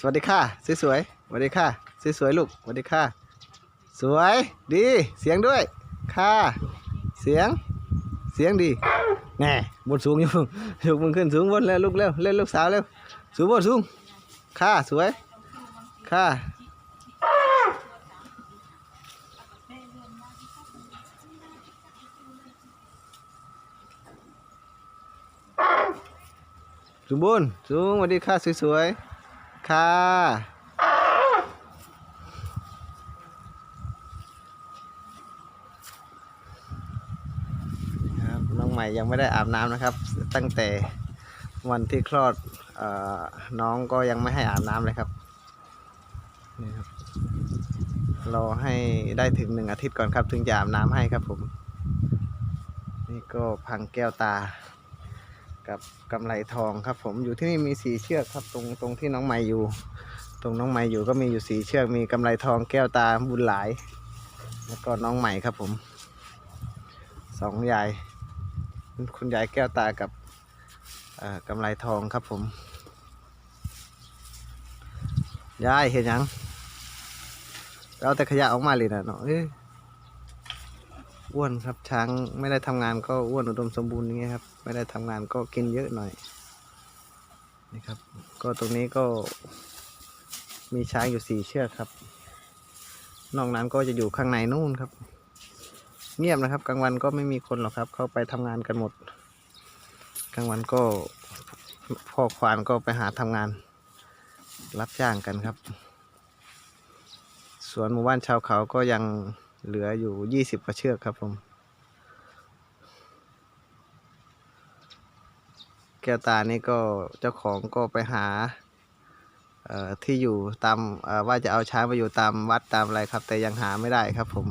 สวัสดีค่ะ สวยๆสวัสดีค่ะ สวยๆลูกสวัสดีค่ะ สวยดีเสียงด้วย ค่ะ เสียงเสียงดีแน่บนสูงอยู่ยกมึงขึ้นสูงบนแล้วลูกเร็วเล่นลูกสาวเร็วสูงบนสูงค่ะสวยค่ะสูงบนสูงสวัสดีค่ะสวยๆ ค่ะ ครับน้องใหม่ยังไม่ได้อาบน้ำนะครับ ตั้งแต่วันที่คลอดออน้องก็ยังไม่ให้อาบน้ำเลยครับนี่ครับรอให้ได้ถึงหนึ่งอาทิตย์ก่อนครับ ถึงจะอาบน้ำให้ครับผม นี่ก็พังแก้วตา กับกำไรทองครับ ผมอยู่ที่นี่มีสีเชือกครับ ตรงตรงที่น้องใหม่อยู่ ตรงน้องใหม่อยู่ก็มีอยู่สีเชือกมีกำไรทองแก้วตาบุญหลาย แล้วก็น้องใหม่ครับผมสองยายคุณยายแก้วตากับเอ่อกำไรทองครับผมยายเห็นยังเอาแต่ขยะออกมาเลยนะเนาะ อ้วนครับ ช้างไม่ได้ทำงานก็อ้วนอุดมสมบูรณ์อย่างเงี้ยครับ ไม่ได้ทำงานก็กินเยอะหน่อยนี่ครับ ก็ตรงนี้ก็ มีช้างอยู่สี่เชือกครับ นอกนั้นก็จะอยู่ข้างในนู่นครับ เงียบนะครับ กลางวันก็ไม่มีคนหรอกครับ เข้าไปทำงานกันหมด กลางวันก็พ่อควานก็ไปหาทำงาน รับจ้างกันครับ สวนหมู่บ้านชาวเขาก็ยัง เหลืออยู่ยี่สิบกว่าเชือกครับผม แก้วตานี่ก็เจ้าของก็ไปหาที่อยู่ตามว่าจะเอาช้างไปอยู่ตามวัดตามอะไรครับ แต่ยังหาไม่ได้ครับผม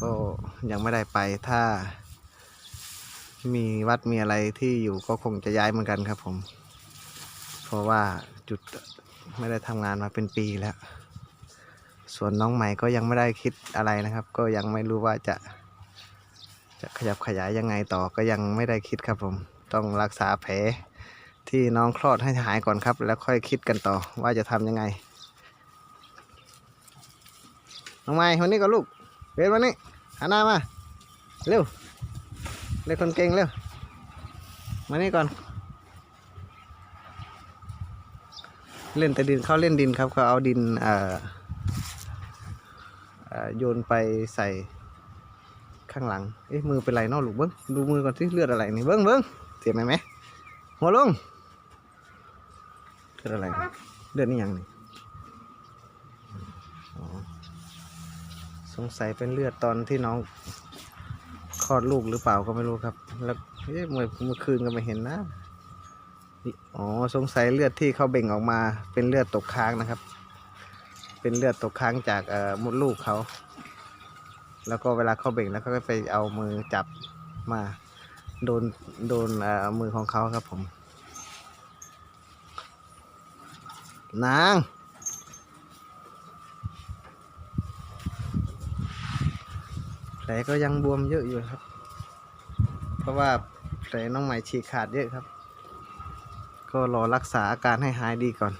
ก็ยังไม่ได้ไปถ้า มีวัดมีอะไรที่อยู่ก็คงจะย้ายเหมือนกันครับผม เพราะว่าจุดไม่ได้ทำงานมาเป็นปีแล้ว ส่วนน้องใหม่ก็ยังไม่ได้คิดอะไรนะครับ ก็ยังไม่รู้ว่าจะ จะขยับขยายยังไงต่อก็ยังไม่ได้คิดครับผมต้องรักษาแผลที่น้องคลอดให้หายก่อนครับ แล้วค่อยคิดกันต่อว่าจะทำยังไง น้องใหม่วันนี้ก็ลูกเบนมานี่หันหน้ามาเร็วเร็วคนเก่งเร็วมานี่ก่อน เล่นแต่ดินเขาเล่นดินครับเขาเอาดินเอ่อ โยนไปใส่ข้างหลัง เอ๊ะมือเป็นไรนอลูกเบิ้งดูมือก่อนที่เลือดอะไรนี่เบิ้งเบิ้งเจ็บไหมไหมหัวลงเลือดอะไรเลือดนี่ยังนี่อ๋อสงสัยเป็นเลือดตอนที่น้องคลอดลูกหรือเปล่าก็ไม่รู้ครับ แล้วเอ๊ะเมื่อเมื่อคืนก็ไม่เห็นนะ อ๋อ สงสัยเลือดที่เขาเบ่งออกมาเป็นเลือดตกค้างนะครับ เป็นเลือดตกค้างจากเอ่อมดลูกเขา แล้วก็เวลาเขาเบ่งแล้วเขาก็ไปเอามือจับมาโดนโดนมือของเขาครับผม นางแผลก็ยังบวมเยอะอยู่ครับ เพราะว่าแผลน้องใหม่ฉีกขาดเยอะครับ ก็รอรักษาอาการให้หายดีก่อน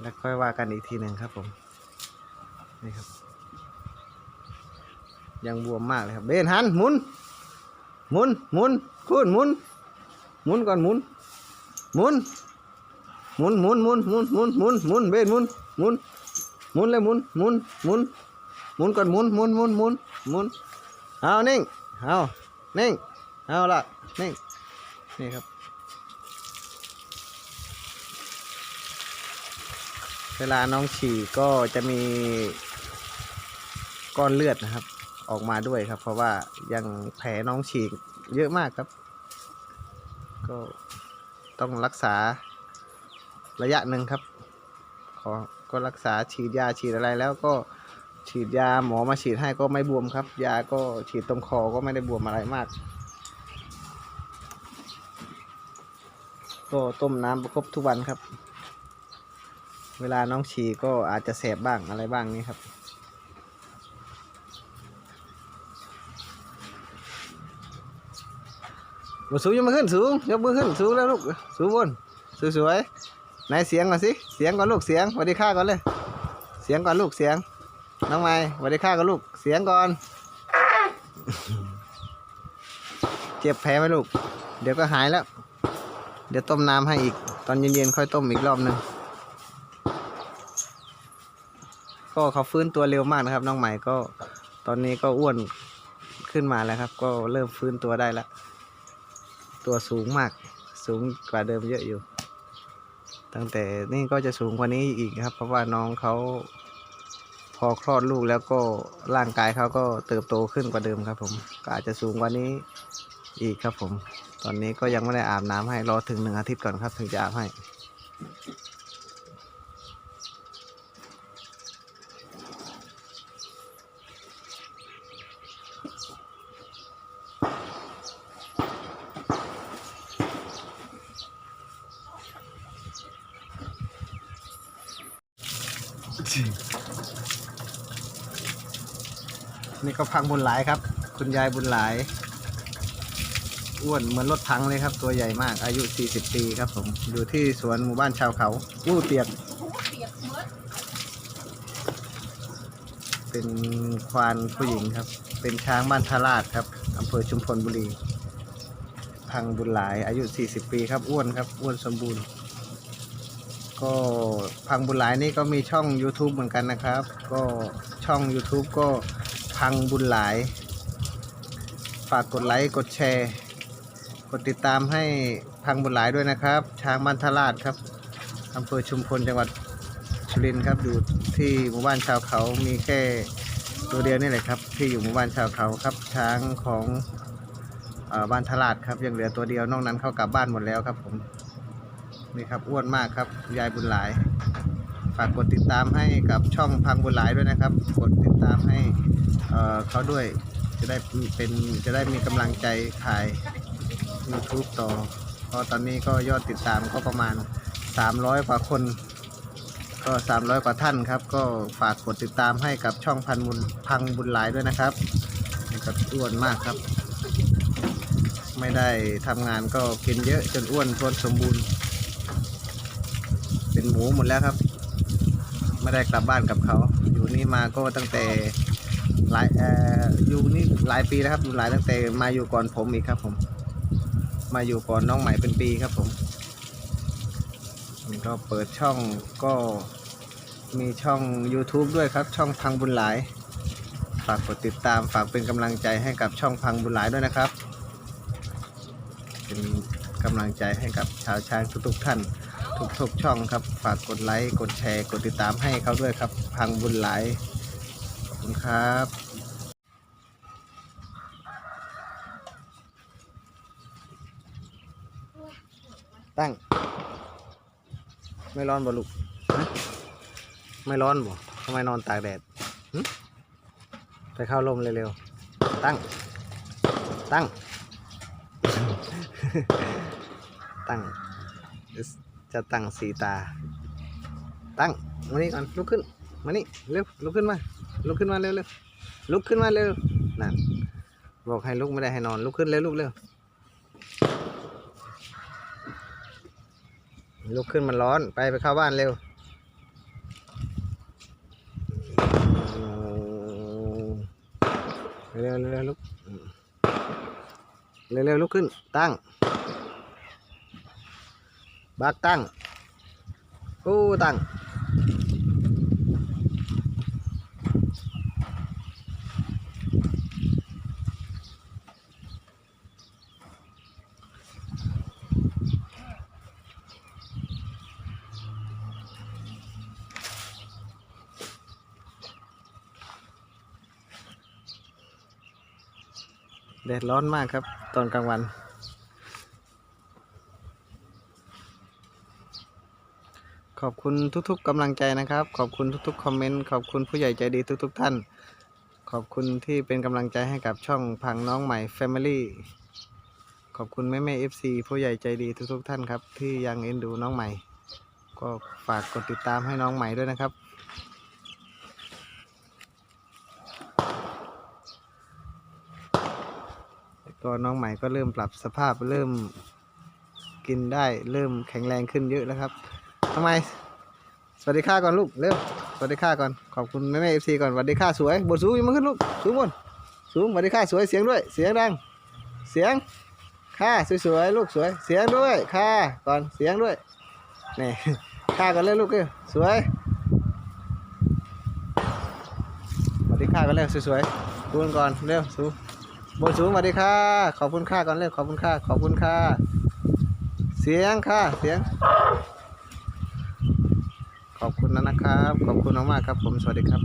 แล้วค่อยว่ากันอีกทีหนึ่งครับผมนี่ครับ ยังบวมมากเลยครับเบนหันหมุนหมุนหมุนคุณหมุนหมุนก่อนหมุนหมุนหมุนหมุนหมุนหมุนหมุนหมุนหมุนเบนหมุนหมุนหมุนเลยหมุนหมุนหมุนหมุนก่อนหมุนหมุนหมุนหมุนหมุนเอานิ่งเอานิ่งเอาละนิ่งนี่ครับ เวลาน้องฉี่ก็จะมีก้อนเลือดนะครับ ออกมาด้วยครับ เพราะว่ายังแผลน้องฉีกเยอะมากครับ ก็ต้องรักษาระยะหนึ่งครับ ขอก็รักษาฉีดยาฉีดอะไรแล้วก็ฉีดยาหมอมาฉีดให้ก็ไม่บวมครับ ยาก็ฉีดตรงคอก็ไม่ได้บวมอะไรมาก ก็ต้มน้ำประคบทุกวันครับ เวลาน้องฉี่ก็อาจจะแสบบ้างอะไรบ้างนี่ครับบนสูงยกมือขึ้นสูงยกมือขึ้นสูงแล้วลูกสูงบนสวยๆไหนเสียงก่อนสิเสียงก่อนลูกเสียงสวัสดีค่ะก่อนเลย เสียงก่อนลูกเสียง น้องไม้สวัสดีค่ะก่อนลูกเสียงก่อน เจ็บแผลไหมลูก เดี๋ยวก็หายแล้ว เดี๋ยวต้มน้ำให้อีก ตอนเย็นๆค่อยต้มอีกรอบหนึ่ง ก็เขาฟื้นตัวเร็วมากนะครับ น้องใหม่ก็ตอนนี้ก็อ้วนขึ้นมาแล้วครับ ก็เริ่มฟื้นตัวได้แล้วตัวสูงมากสูงกว่าเดิมเยอะอยู่ ตั้งแต่นี่ก็จะสูงกว่านี้อีกครับ เพราะว่าน้องเขาพอคลอดลูกแล้วก็ร่างกายเขาก็เติบโตขึ้นกว่าเดิมครับ ผมก็อาจจะสูงกว่านี้อีกครับผม ตอนนี้ก็ยังไม่ได้อาบน้ำให้รอถึงหนึ่งอาทิตย์ก่อนครับ ถึงจะอาบให้ นี่ก็พังบุญหลายครับ คุณยายบุญหลาย อ้วนเหมือนรถถังเลยครับ ตัวใหญ่มาก อายุ 40 ปีครับ ผมอยู่ที่สวนหมู่บ้านชาวเขาอู้เปียกเป็นควานผู้หญิงครับ เป็นช้างบ้านทาราชครับอำเภอชุมพลบุรี พังบุญหลาย อายุ 40 ปีครับ อ้วนครับ อ้วนสมบูรณ์ ก็พังบุญหลายนี่ก็มีช่อง YouTube เหมือนกันนะครับ ก็ช่อง YouTube ก็พังบุญหลาย ฝากกดไลค์กดแชร์ กดติดตามให้พังบุญหลายด้วยนะครับ ช้างบ้านทาราชครับอำเภอชุมพลจังหวัดสุรินทร์ครับอยู่ที่หมู่บ้านชาวเขามีแค่ตัวเดียวนี่แหละครับ ที่อยู่หมู่บ้านชาวเขาครับ ช้างของอบ้านทาราชครับยังเหลือตัวเดียวนอกนั้นเขากลับบ้านหมดแล้วครับผม นี่ครับอ้วนมากครับ ยายบุญหลาย ฝากกดติดตามให้กับช่องพังบุญหลายด้วยนะครับ กดติดตามให้เเขาด้วยจะได้เป็นจะได้มีกำลังใจถ่าย YouTube ต่อเพราะตอนนี้ก็ยอดติดตามก็ประมาณ 300 กว่าคน ก็ 300 กว่าท่านครับ ก็ฝากกดติดตามให้กับช่องพันบุญพังบุญหลายด้วยนะครับนี่ก็อ้วนมากครับ ไม่ได้ทำงานก็กินเยอะจนอ้วนทวนสมบูรณ์็นหมูหมดแล้วครับ ไม่ได้กลับบ้านกับเขา อยู่นี่มาก็ตั้งแต่หลายเอ่ออยู่นี่หลายปีแล้วครับอยู่หลายตั้งแต่มาอยู่ก่อนผมอีกครับ ผม มาอยู่ก่อนน้องใหม่เป็นปีครับผมก็เปิดช่องก็มีช่อง YouTube ด้วยครับ ช่องพังบุญหลาย ฝากกดติดตามฝากเป็นกำลังใจให้กับช่องพังบุญหลายด้วยนะครับ เป็นกำลังใจให้กับชาวช้างทุกๆท่าน ทุกๆช่องครับ ฝากกดไลค์กดแชร์ กดติดตามให้เขาด้วยครับ พังบุญหลายขอบคุณครับตั้ง ไม่ร้อนบ่ลูกฮะไม่ร้อนบ่ทำไมนอนตากแดดหึไปเข้าร่มเร็วๆ ตั้ง ตั้ง ตั้ง จะตั้งสีตา ตั้งมานี่ก่อนลุกขึ้นมานี่เร็วลุกขึ้นมาลุกขึ้นมาเร็วเร็วลุกขึ้นมาเร็วนั่นบอกให้ลุกไม่ได้ให้นอนลุกขึ้นเร็วลุกเร็วลุกขึ้นมันร้อนไปไปเข้าบ้านเร็วเร็วเร็วเร็วลุกเร็วเร็วลุกขึ้นตั้ง บักตั้งกูตั้งแดดร้อนมากครับ ตอนกลางวัน ขอบคุณทุกๆกำลังใจนะครับ ขอบคุณทุกๆคอมเมนต์ขอบคุณผู้ใหญ่ใจดีทุก ๆ ท่าน ขอบคุณที่เป็นกำลังใจให้กับช่องพังน้องใหม่ Family ขอบคุณแม่แม่เอฟซีผู้ใหญ่ใจดีทุกๆท่านครับที่ยังเอ็นดูน้องใหม่ ก็ฝากกดติดตามให้น้องใหม่ด้วยนะครับก็น้องใหม่ก็เริ่มปรับสภาพเริ่มกินได้เริ่มแข็งแรงขึ้นเยอะแล้วครับ ทำไม สวัสดีค่าก่อนลูก เร็ว สวัสดีค่าก่อน ขอบคุณแม่แม่เอฟซีก่อน สวัสดีค่าสวย บนสูงยังมาขึ้นลูก สูงบน สูง สวัสดีค่าสวย เสียงด้วย เสียงดัง เสียง ค่าสวยๆ ลูกสวย เสียงด้วย ค่าก่อน เสียงด้วย นี่ ค่าก่อนเลยลูกเอสวย สวัสดีค่าก่อนเร็วสวยๆคูณก่อน เร็ว สูง บนสูงสวัสดีค่าขอบคุณค่าก่อนเร็ว ขอบคุณค่าขอบคุณค่าเสียงค่าเสียง ขอบคุณนะครับ ขอบคุณมากๆครับผมสวัสดีครับ